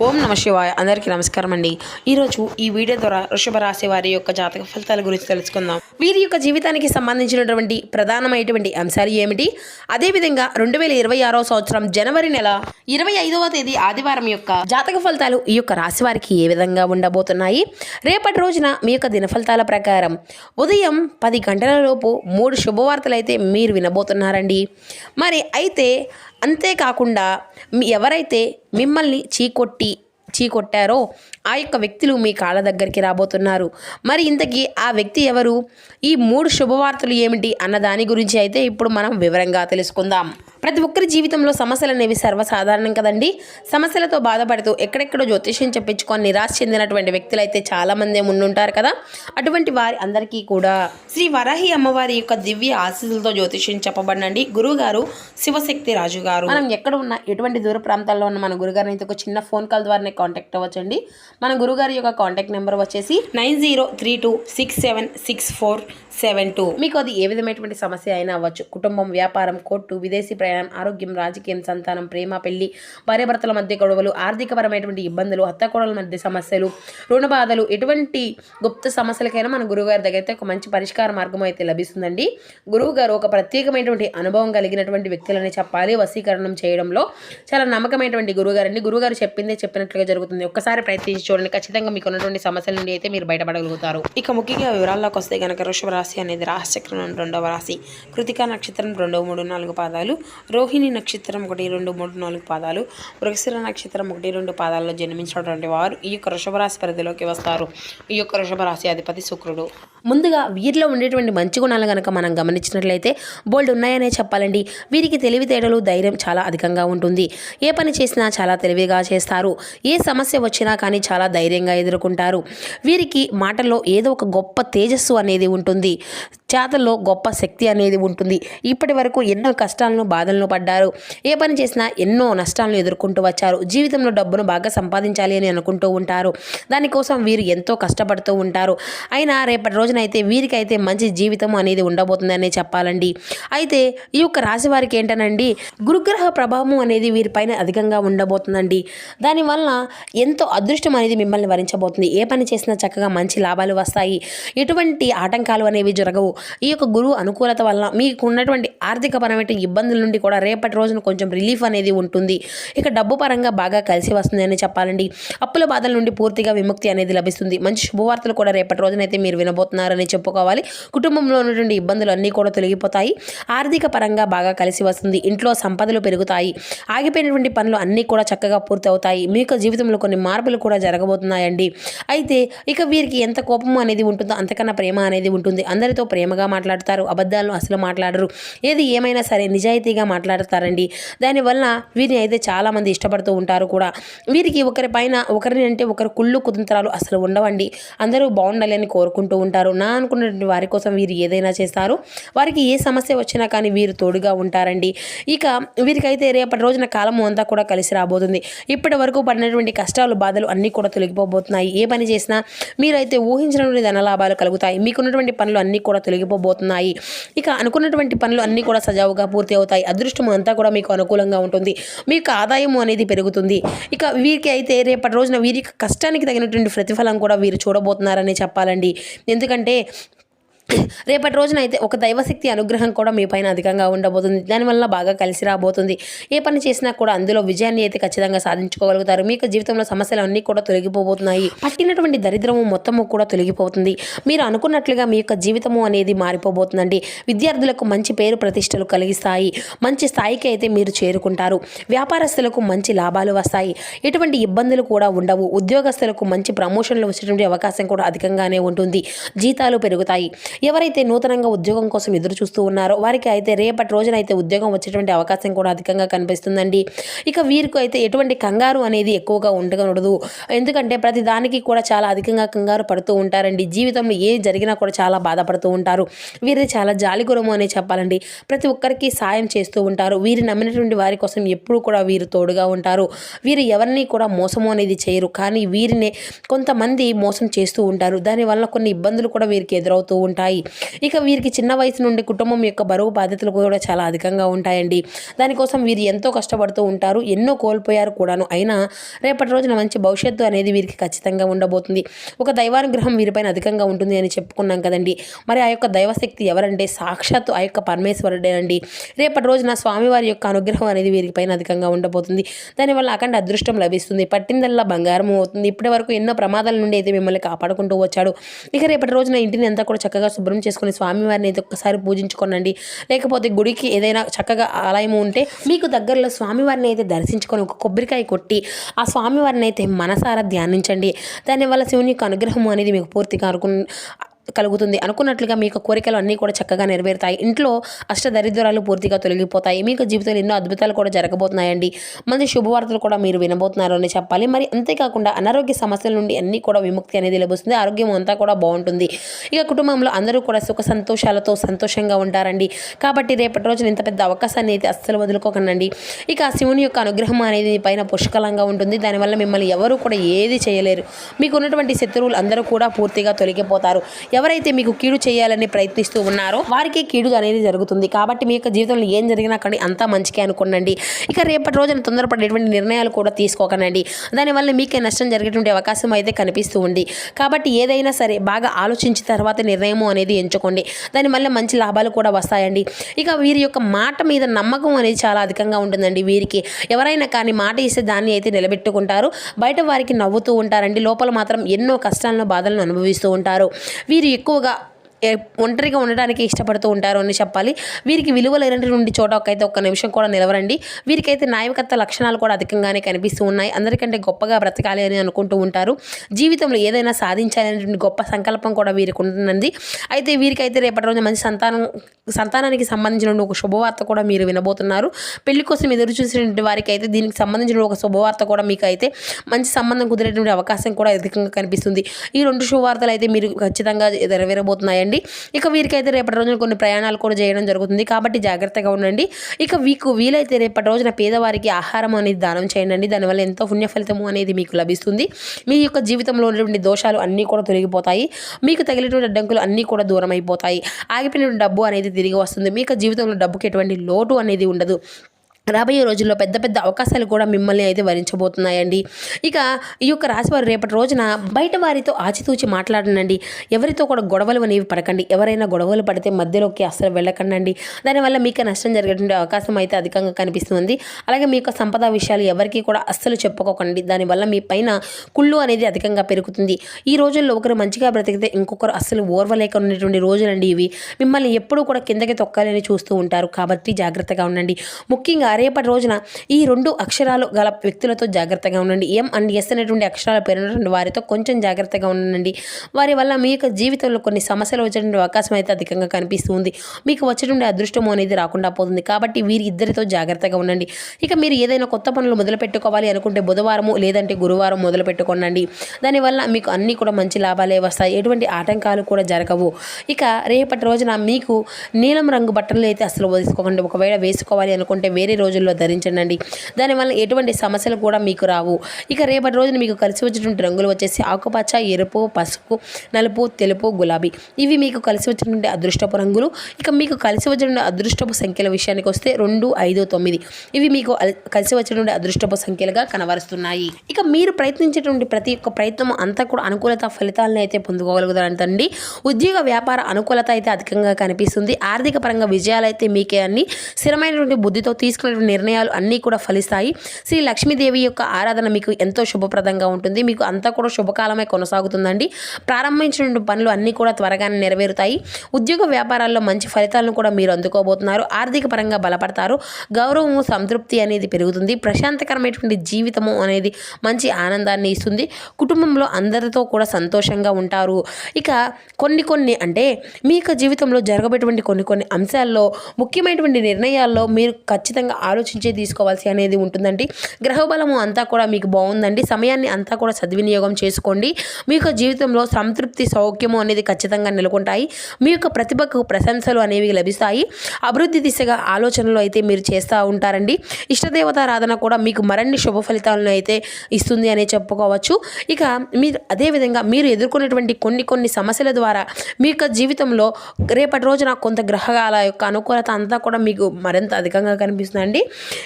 ఓం నమ శివాయ అందరికీ నమస్కారం అండి. ఈరోజు ఈ వీడియో ద్వారా వృషభ రాశి వారి యొక్క జాతక ఫలితాల గురించి తెలుసుకుందాం. వీరి యొక్క జీవితానికి సంబంధించినటువంటి ప్రధానమైనటువంటి అంశాలు ఏమిటి? అదేవిధంగా రెండు వేల ఇరవై ఆరో సంవత్సరం జనవరి నెల ఇరవై ఐదవ తేదీ ఆదివారం యొక్క జాతక ఫలితాలు ఈ యొక్క రాశి వారికి ఏ విధంగా ఉండబోతున్నాయి? రేపటి రోజున మీ యొక్క దిన ఫలితాల ప్రకారం ఉదయం పది గంటల లోపు మూడు శుభవార్తలు అయితే మీరు వినబోతున్నారండి. మరి అయితే అంతేకాకుండా మీ ఎవరైతే మిమ్మల్ని చీకొట్టి చీకొట్టారో ఆ యొక్క వ్యక్తులు మీ కాళ్ళ దగ్గరికి రాబోతున్నారు. మరి ఇంతకీ ఆ వ్యక్తి ఎవరు? ఈ మూడు శుభవార్తలు ఏమిటి? అన్న దాని గురించి అయితే ఇప్పుడు మనం వివరంగా తెలుసుకుందాం. ప్రతి ఒక్కరి జీవితంలో సమస్యలు అనేవి సర్వసాధారణం కదండి. సమస్యలతో బాధపడుతూ ఎక్కడెక్కడో జ్యోతిష్యం చెప్పించుకొని నిరాశ చెందినటువంటి వ్యక్తులు అయితే చాలా మంది ఉండుంటారు కదా. అటువంటి వారి అందరికీ కూడా శ్రీ వరాహి అమ్మవారి యొక్క దివ్య ఆశీస్సులతో జ్యోతిష్యం చెప్పబడినండి. గురుగారు శివశక్తి రాజు గారు. మనం ఎక్కడ ఉన్న ఎటువంటి దూర ప్రాంతాల్లో ఉన్న మన గురుగారిని అయితే ఒక చిన్న ఫోన్ కాల్ ద్వారానే కాంటాక్ట్ అవ్వచ్చండి. మన గురుగారి యొక్క కాంటాక్ట్ నెంబర్ వచ్చేసి nine zero three two six seven six four seven two. మీకు అది ఏ విధమైనటువంటి సమస్య అయినా అవ్వచ్చు. కుటుంబం వ్యాపారం కోర్టు విదేశీ ప్రయాణం ఆరోగ్యం రాజకీయం సంతానం ప్రేమ పెళ్ళి భార్యాభర్తల మధ్య గొడవలు ఆర్థికపరమైనటువంటి ఇబ్బందులు హత్తకోడల మధ్య సమస్యలు రుణ బాధలు ఎటువంటి గుప్త సమస్యలకైనా మన గురువుగారి దగ్గర అయితే ఒక మంచి పరిష్కార మార్గం అయితే లభిస్తుందండి. గురువు గారు ఒక ప్రత్యేకమైనటువంటి అనుభవం కలిగినటువంటి వ్యక్తులని చెప్పాలి. వశీకరణం చేయడంలో చాలా నమ్మకమైనటువంటి గురువుగారండి. గురువుగారు చెప్పిందే చెప్పినట్లుగా జరుగుతుంది. ఒక్కసారి ప్రయత్నించి చూడండి. ఖచ్చితంగా మీకు ఉన్నటువంటి సమస్యల నుండి అయితే మీరు బయటపడగలుగుతారు. ఇక ముఖ్యంగా వివరాల్లోకి వస్తే కనుక వృషభ రాశి అనేది రాశిచక్రం రెండవ రాశి. కృతికా నక్షత్రం రెండు మూడు నాలుగు పాదాలు. రోహిణి నక్షత్రం ఒకటి రెండు మూడు నాలుగు పాదాలు. వృక్షిర నక్షత్రం ఒకటి రెండు పాదాల్లో జన్మించినటువంటి వారు ఈ యొక్క వృషభ రాశి పరిధిలోకి వస్తారు. ఈ యొక్క వృషభ రాశి అధిపతి శుక్రుడు. ముందుగా వీరిలో ఉండేటువంటి మంచి గుణాలు కనుక మనం గమనించినట్లయితే బోల్డ్ ఉన్నాయనే చెప్పాలండి. వీరికి తెలివితేటలు ధైర్యం చాలా అధికంగా ఉంటుంది. ఏ పని చేసినా చాలా తెలివిగా చేస్తారు. ఏ సమస్య వచ్చినా కానీ చాలా ధైర్యంగా ఎదుర్కొంటారు. వీరికి మాటల్లో ఏదో ఒక గొప్ప తేజస్సు అనేది ఉంటుంది. చేతల్లో గొప్ప శక్తి అనేది ఉంటుంది. ఇప్పటి వరకు ఎన్నో కష్టాలను బాధలను పడ్డారు. ఏ పని చేసినా ఎన్నో నష్టాలను ఎదుర్కొంటూ వచ్చారు. జీవితంలో డబ్బును బాగా సంపాదించాలి అని అనుకుంటూ ఉంటారు. దానికోసం వీరు ఎంతో కష్టపడుతూ ఉంటారు. అయినా రేపటి రోజునైతే వీరికైతే మంచి జీవితం అనేది ఉండబోతుందని చెప్పాలండి. అయితే ఈ యొక్క రాశి వారికి ఏంటనండి? గురుగ్రహ ప్రభావం అనేది వీరిపైన అధికంగా ఉండబోతుందండి. దానివల్ల ఎంతో అదృష్టం అనేది మిమ్మల్ని వరించబోతుంది. ఏ పని చేసినా చక్కగా మంచి లాభాలు వస్తాయి. ఎటువంటి ఆటంకాలు అనేవి జరగవు. ఈ యొక్క గురువు అనుకూలత వల్ల మీకు ఉన్నటువంటి ఆర్థికపరమైన ఇబ్బందుల నుండి కూడా రేపటి రోజున కొంచెం రిలీఫ్ అనేది ఉంటుంది. ఇక డబ్బు పరంగా బాగా కలిసి వస్తుంది అని చెప్పాలండి. అప్పుల బాధల నుండి పూర్తిగా విముక్తి అనేది లభిస్తుంది. మంచి శుభవార్తలు కూడా రేపటి రోజునైతే మీరు వినబోతున్నారని చెప్పుకోవాలి. కుటుంబంలో ఉన్నటువంటి ఇబ్బందులు అన్నీ కూడా తొలగిపోతాయి. ఆర్థిక పరంగా బాగా కలిసి వస్తుంది. ఇంట్లో సంపదలు పెరుగుతాయి. ఆగిపోయినటువంటి పనులు అన్నీ కూడా చక్కగా పూర్తి అవుతాయి మీ యొక్క జీవితంలో కొన్ని మార్పులు కూడా జరగబోతున్నాయండి. అయితే ఇక వీరికి ఎంత కోపం అనేది ఉంటుందో అంతకన్నా ప్రేమ అనేది ఉంటుంది. అందరితో ప్రేమగా మాట్లాడతారు అబద్ధాలను అసలు మాట్లాడరు. ఏది ఏమైనా సరే నిజాయితీగా మాట్లాడతారండి. దానివల్ల వీరిని అయితే చాలామంది ఇష్టపడుతూ ఉంటారు కూడా. వీరికి ఒకరి పైన ఒకరిని అంటే ఒకరు కుళ్ళు కుతంత్రాలు అసలు ఉండవండి. అందరూ బాగుండాలి అని కోరుకుంటూ ఉంటారు. నా అనుకున్నటువంటి వారి కోసం వీరు ఏదైనా చేస్తారు. వారికి ఏ సమస్య వచ్చినా కానీ వీరు తోడుగా ఉంటారండి. ఇక వీరికైతే రేపటి రోజున కాలము అంతా కూడా కలిసి రాబోతుంది. ఇప్పటి వరకు పడినటువంటి కష్టాలు బాధలు అన్నీ కూడా తొలగిపోబోతున్నాయి. ఏ పని చేసినా మీరైతే ఊహించినటువంటి ధనలాభాలు కలుగుతాయి. మీకున్నటువంటి పనులు అన్నీ కూడా తొలగిపోబోతున్నాయి. ఇక అనుకున్నటువంటి పనులు అన్నీ కూడా సజావుగా పూర్తి అవుతాయి. అదృష్టం అంతా కూడా మీకు అనుకూలంగా ఉంటుంది. మీకు ఆదాయం అనేది పెరుగుతుంది. ఇక వీరికి అయితే రేపటి రోజున వీరి కష్టానికి తగినటువంటి ప్రతిఫలం కూడా వీరు చూడబోతున్నారని చెప్పాలండి. ఎందుకంటే రేపటి రోజున అయితే ఒక దైవశక్తి అనుగ్రహం కూడా మీ పైన అధికంగా ఉండబోతుంది. దానివల్ల బాగా కలిసి రాబోతుంది. ఏ పని చేసినా కూడా అందులో విజయాన్ని అయితే ఖచ్చితంగా సాధించుకోగలుగుతారు. మీకు జీవితంలో సమస్యలు అన్నీ కూడా తొలగిపోబోతున్నాయి. పట్టినటువంటి దరిద్రము మొత్తము కూడా తొలగిపోతుంది. మీరు అనుకున్నట్లుగా మీ యొక్క జీవితము అనేది మారిపోబోతుందండి. విద్యార్థులకు మంచి పేరు ప్రతిష్టలు కలిగిస్తాయి. మంచి స్థాయికి అయితే మీరు చేరుకుంటారు. వ్యాపారస్తులకు మంచి లాభాలు వస్తాయి. ఎటువంటి ఇబ్బందులు కూడా ఉండవు. ఉద్యోగస్తులకు మంచి ప్రమోషన్లు వచ్చేటువంటి అవకాశం కూడా అధికంగానే ఉంటుంది. జీతాలు పెరుగుతాయి. ఎవరైతే నూతనంగా ఉద్యోగం కోసం ఎదురు చూస్తూ ఉన్నారో వారికి అయితే రేపటి రోజున అయితే ఉద్యోగం వచ్చేటువంటి అవకాశం కూడా అధికంగా కనిపిస్తుందండి. ఇక వీరికి అయితే ఎటువంటి కంగారు అనేది ఎక్కువగా ఉండకూడదు. ఎందుకంటే ప్రతి దానికి కూడా చాలా అధికంగా కంగారు పడుతూ ఉంటారండి. జీవితంలో ఏ జరిగినా కూడా చాలా బాధపడుతూ ఉంటారు. వీరి చాలా జాలిగురము అనే చెప్పాలండి. ప్రతి ఒక్కరికి సాయం చేస్తూ ఉంటారు. వీరు నమ్మినటువంటి వారి కోసం ఎప్పుడూ కూడా వీరు తోడుగా ఉంటారు. వీరు ఎవరిని కూడా మోసము అనేది చేయరు. కానీ వీరినే కొంతమంది మోసం చేస్తూ ఉంటారు. దానివల్ల కొన్ని ఇబ్బందులు కూడా వీరికి ఎదురవుతూ ఉంటాయి. ఉంటాయి. ఇక వీరికి చిన్న వయసు నుండి కుటుంబం యొక్క బరువు బాధ్యతలు కూడా చాలా అధికంగా ఉంటాయండి. దానికోసం వీరు ఎంతో కష్టపడుతూ ఉంటారు. ఎన్నో కోల్పోయారు కూడాను. అయినా రేపటి రోజున మంచి భవిష్యత్తు అనేది వీరికి ఖచ్చితంగా ఉండబోతుంది. ఒక దైవానుగ్రహం వీరిపైన అధికంగా ఉంటుంది అని చెప్పుకున్నాం కదండి. మరి ఆ యొక్క దైవశక్తి ఎవరంటే సాక్షాత్తు ఆ యొక్క పరమేశ్వరుడే అండి. రేపటి రోజున స్వామివారి యొక్క అనుగ్రహం అనేది వీరిపైన అధికంగా ఉండబోతుంది. దానివల్ల అఖండ అదృష్టం లభిస్తుంది. పట్టిందల్లా బంగారం అవుతుంది. ఇప్పటి వరకు ఎన్నో ప్రమాదాల నుండి అయితే మిమ్మల్ని కాపాడుకుంటూ వచ్చాడు. ఇక రేపటి రోజున ఇంటిని అంతా కూడా చక్కగా శుభ్రం చేసుకుని స్వామివారిని అయితే ఒక్కసారి పూజించుకోనండి. లేకపోతే గుడికి ఏదైనా చక్కగా ఆలయం ఉంటే మీకు దగ్గరలో స్వామివారిని అయితే దర్శించుకొని ఒక కొబ్బరికాయ కొట్టి ఆ స్వామివారిని అయితే మనసారా ధ్యానించండి. దానివల్ల శివుని యొక్క అనుగ్రహం అనేది మీకు పూర్తిగా అనుకు కలుగుతుంది. అనుకున్నట్లుగా మీకు కోరికలు అన్నీ కూడా చక్కగా నెరవేరుతాయి. ఇంట్లో అష్టదరిద్రాలు పూర్తిగా తొలగిపోతాయి. మీకు జీవితంలో ఎన్నో అద్భుతాలు కూడా జరగబోతున్నాయండి. మంచి శుభవార్తలు కూడా మీరు వినబోతున్నారు అని చెప్పాలి. మరి అంతేకాకుండా అనారోగ్య సమస్యల నుండి అన్నీ కూడా విముక్తి అనేది లభిస్తుంది. ఆరోగ్యం అంతా కూడా బాగుంటుంది. ఇక కుటుంబంలో అందరూ కూడా సుఖ సంతోషాలతో సంతోషంగా ఉంటారండి. కాబట్టి రేపటి రోజున ఇంత పెద్ద అవకాశాన్ని అయితే అస్సలు వదులుకోకండి ఇక ఆ శివుని యొక్క అనుగ్రహం అనేది మీ పైన పుష్కలంగా ఉంటుంది. దానివల్ల మిమ్మల్ని ఎవరు కూడా ఏది చేయలేరు. మీకు ఉన్నటువంటి శత్రువులు అందరూ కూడా పూర్తిగా తొలగిపోతారు. ఎవరైతే మీకు కీడు చేయాలని ప్రయత్నిస్తూ ఉన్నారో వారికి కీడు అనేది జరుగుతుంది. కాబట్టి మీ యొక్క జీవితంలో ఏం జరిగినా కానీ అంతా మంచికే అనుకోనండి. ఇక రేపటి రోజున తొందరపడేటువంటి నిర్ణయాలు కూడా తీసుకోకనండి. దానివల్ల మీకే నష్టం జరిగేటువంటి అవకాశం అయితే కనిపిస్తూ ఉంది. కాబట్టి ఏదైనా సరే బాగా ఆలోచించిన తర్వాత నిర్ణయము అనేది ఎంచుకోండి. దానివల్ల మంచి లాభాలు కూడా వస్తాయండి. ఇక వీరి యొక్క మాట మీద నమ్మకం అనేది చాలా అధికంగా ఉంటుందండి వీరికి. ఎవరైనా కానీ మాట ఇస్తే దాన్ని అయితే నిలబెట్టుకుంటారు. బయట వారికి నవ్వుతూ ఉంటారండి. లోపల మాత్రం ఎన్నో కష్టాలను బాధలను అనుభవిస్తూ ఉంటారు. వీ ఎక్కువగా ఏ- ఒంటరిగా ఉండడానికి ఇష్టపడుతూ ఉంటారు అని చెప్పాలి. వీరికి విలువ నుండి చోట ఒకైతే ఒక్క నిమిషం కూడా నిలవరండి. వీరికైతే నాయకత్వ లక్షణాలు కూడా అధికంగానే కనిపిస్తూ ఉన్నాయి. అందరికంటే గొప్పగా బ్రతకాలి అని అనుకుంటూ ఉంటారు. జీవితంలో ఏదైనా సాధించాలనేటువంటి గొప్ప సంకల్పం కూడా వీరికి ఉంటుందండి. అయితే వీరికైతే రేపటి రోజు మంచి సంతానం సంతానానికి సంబంధించిన ఒక శుభవార్త కూడా మీరు వినబోతున్నారు. పెళ్ళి కోసం ఎదురు చూసినటువంటి వారికి అయితే దీనికి సంబంధించిన ఒక శుభవార్త కూడా మీకు అయితే మంచి సంబంధం కుదిరేటువంటి అవకాశం కూడా అధికంగా కనిపిస్తుంది. ఈ రెండు శుభవార్తలు అయితే మీరు ఖచ్చితంగా నెరవేరబోతున్నాయండి. ఇక వీరికైతే రేపటి రోజున కొన్ని ప్రయాణాలు కూడా చేయడం జరుగుతుంది. కాబట్టి జాగ్రత్తగా ఉండండి. ఇక మీకు వీలైతే రేపటి రోజున పేదవారికి ఆహారం అనేది దానం చేయండి. దానివల్ల ఎంతో పుణ్య ఫలితము అనేది మీకు లభిస్తుంది. మీ యొక్క జీవితంలో ఉన్నటువంటి దోషాలు అన్నీ కూడా తొలగిపోతాయి. మీకు తగిలినటువంటి అడ్డంకులు అన్నీ కూడా దూరం అయిపోతాయి ఆగిపోయినటువంటి డబ్బు అనేది తిరిగి వస్తుంది. మీ యొక్క జీవితంలో డబ్బుకి ఎటువంటి లోటు అనేది ఉండదు. రాబోయే రోజుల్లో పెద్ద పెద్ద అవకాశాలు కూడా మిమ్మల్ని అయితే వరించబోతున్నాయండి. ఇక ఈ యొక్క రాశివారు రేపటి రోజున బయట వారితో ఆచితూచి మాట్లాడనండి ఎవరితో కూడా గొడవలు అనేవి పడకండి. ఎవరైనా గొడవలు పడితే మధ్యలోకి అస్సలు వెళ్ళకండి దానివల్ల మీకు నష్టం జరిగేటువంటి అవకాశం అయితే అధికంగా కనిపిస్తుంది. అలాగే మీ యొక్క సంపద విషయాలు ఎవరికి కూడా అస్సలు చెప్పుకోకండి. దానివల్ల మీ పైన కుళ్ళు అనేది అధికంగా పెరుగుతుంది. ఈ రోజుల్లో ఒకరు మంచిగా బ్రతికితే ఇంకొకరు అస్సలు ఓర్వలేక ఉన్నటువంటి రోజులండి ఇవి. మిమ్మల్ని ఎప్పుడూ కూడా కిందకి తొక్కాలని చూస్తూ ఉంటారు. కాబట్టి జాగ్రత్తగా ఉండండి. ముఖ్యంగా రేపటి రోజున ఈ రెండు అక్షరాలు గల వ్యక్తులతో జాగ్రత్తగా ఉండండి. ఎం అండ్ ఎస్ అనేటువంటి అక్షరాల పేరున్నటువంటి వారితో కొంచెం జాగ్రత్తగా ఉండండి. వారి వల్ల మీ యొక్క జీవితంలో కొన్ని సమస్యలు వచ్చేటువంటి అవకాశం అయితే అధికంగా కనిపిస్తుంది. మీకు వచ్చేటువంటి అదృష్టం అనేది రాకుండా పోతుంది. కాబట్టి వీరి ఇద్దరితో జాగ్రత్తగా ఉండండి. ఇక మీరు ఏదైనా కొత్త పనులు మొదలు పెట్టుకోవాలి అనుకుంటే బుధవారము లేదంటే గురువారం మొదలు పెట్టుకోనండి. దానివల్ల మీకు అన్నీ కూడా మంచి లాభాలే వస్తాయి. ఎటువంటి ఆటంకాలు కూడా జరగవు. ఇక రేపటి రోజున మీకు నీలం రంగు బట్టలు అయితే అసలు వేసుకోకండి ఒకవేళ వేసుకోవాలి అనుకుంటే వేరే రోజుల్లో ధరించండి దానివల్ల ఎటువంటి సమస్యలు కూడా మీకు రావు. ఇక రేపటి రోజున మీకు కలిసి వచ్చినటువంటి రంగులు వచ్చేసి ఆకుపచ్చ ఎరుపు పసుపు నలుపు తెలుపు గులాబీ. ఇవి మీకు కలిసి వచ్చినటువంటి అదృష్టపు రంగులు. ఇక మీకు కలిసి వచ్చినటువంటి అదృష్టపు సంఖ్యల విషయానికి వస్తే రెండు ఐదు తొమ్మిది. ఇవి మీకు కలిసి వచ్చినటువంటి అదృష్టపు సంఖ్యలుగా కనబరుస్తున్నాయి. ఇక మీరు ప్రయత్నించేటువంటి ప్రతి ఒక్క ప్రయత్నం అంతా కూడా అనుకూలత ఫలితాలను అయితే పొందుకోగలుగుతారంటండి ఉద్యోగ వ్యాపార అనుకూలత అయితే అధికంగా కనిపిస్తుంది. ఆర్థిక పరంగా విజయాలు అయితే మీకే అన్ని స్థిరమైనటువంటి బుద్ధితో తీసుకునే నిర్ణయాలు అన్నీ కూడా ఫలిస్తాయి. శ్రీ లక్ష్మీదేవి యొక్క ఆరాధన మీకు ఎంతో శుభప్రదంగా ఉంటుంది. మీకు అంతా కూడా శుభకాలమే కొనసాగుతుందండి. ప్రారంభించినటువంటి పనులు అన్నీ కూడా త్వరగానే నెరవేరుతాయి. ఉద్యోగ వ్యాపారాల్లో మంచి ఫలితాలను కూడా మీరు అందుకోబోతున్నారు. ఆర్థిక పరంగా బలపడతారు. గౌరవము సంతృప్తి అనేది పెరుగుతుంది. ప్రశాంతకరమైనటువంటి జీవితము అనేది మంచి ఆనందాన్ని ఇస్తుంది. కుటుంబంలో అందరితో కూడా సంతోషంగా ఉంటారు. ఇక కొన్ని కొన్ని అంటే మీ యొక్క జీవితంలో జరగబోయేటువంటి కొన్ని కొన్ని అంశాల్లో ముఖ్యమైనటువంటి నిర్ణయాల్లో మీరు ఖచ్చితంగా ఆలోచించే తీసుకోవాల్సి అనేది ఉంటుందండి. గ్రహబలము అంతా కూడా మీకు బాగుందండి. సమయాన్ని అంతా కూడా సద్వినియోగం చేసుకోండి. మీ యొక్క జీవితంలో సంతృప్తి సౌఖ్యము అనేది ఖచ్చితంగా నెలకొంటాయి. మీ యొక్క ప్రతిభకు ప్రశంసలు అనేవి లభిస్తాయి. అభివృద్ధి దిశగా ఆలోచనలు అయితే మీరు చేస్తూ ఉంటారండి. ఇష్టదేవతారాధన కూడా మీకు మరిన్ని శుభ ఫలితాలను అయితే ఇస్తుంది అనే చెప్పుకోవచ్చు. ఇక మీరు అదేవిధంగా మీరు ఎదుర్కొనేటువంటి కొన్ని కొన్ని సమస్యల ద్వారా మీ యొక్క జీవితంలో రేపటి రోజున కొంత గ్రహాల యొక్క అనుకూలత అంతా కూడా మీకు మరింత అధికంగా కనిపిస్తుందండి.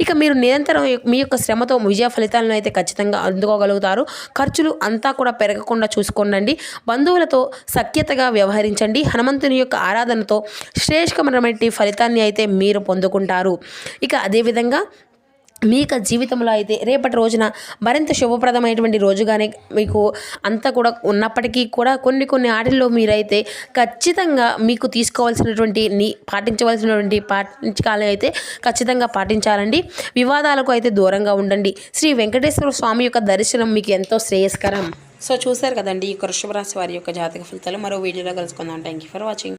ఇక మీరు నిరంతరం మీ యొక్క శ్రమతో విజయ ఫలితాలను అయితే ఖచ్చితంగా అందుకోగలుగుతారు. ఖర్చులు అంతా కూడా పెరగకుండా చూసుకోండి బంధువులతో సఖ్యతగా వ్యవహరించండి. హనుమంతుని యొక్క ఆరాధనతో శ్రేష్ఠమైనటువంటి ఫలితాన్ని అయితే మీరు పొందుకుంటారు. ఇక అదేవిధంగా మీ యొక్క జీవితంలో అయితే రేపటి రోజున మరింత శుభప్రదమైనటువంటి రోజుగానే మీకు అంతా కూడా ఉన్నప్పటికీ కూడా కొన్ని కొన్ని ఆటల్లో మీరైతే ఖచ్చితంగా మీకు తీసుకోవాల్సినటువంటి నీ పాటించవలసినటువంటి పాటించాలి అయితే ఖచ్చితంగా పాటించాలండి. వివాదాలకు అయితే దూరంగా ఉండండి. శ్రీ వెంకటేశ్వర స్వామి యొక్క దర్శనం మీకు ఎంతో శ్రేయస్కరం. సో చూశారు కదండి ఈ యొక్క వృషభ రాశి వారి యొక్క జాతక ఫలితాలు. మరో వీడియోలో కలుసుకుందాం. Thank you for watching